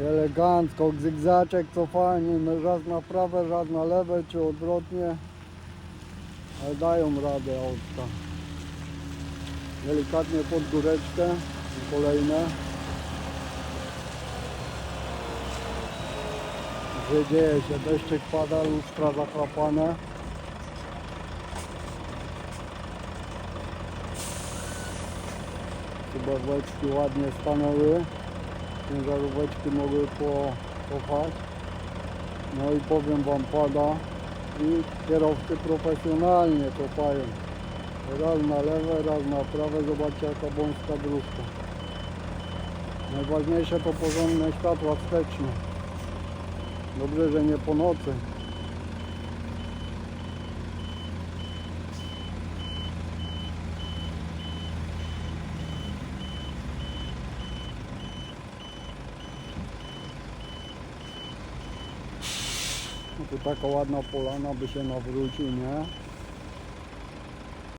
Elegancko, zygzaczek to fajnie, no raz na prawe, raz na lewe, czy odwrotnie. Ale dają radę autka. Delikatnie pod góreczkę, kolejne. Że dzieje się, deszczyk pada, lustra zachlapane. Ciężaróweczki ładnie stanęły. Ciężaróweczki mogły po, pofać. No i powiem Wam pada. I kierowcy profesjonalnie kopają. Raz na lewe, raz na prawe. Zobaczcie jaka wąska dróżka. Najważniejsze to porządne światła wsteczne. Dobrze, że nie po nocy. No tu taka ładna polana by się nawrócił, nie?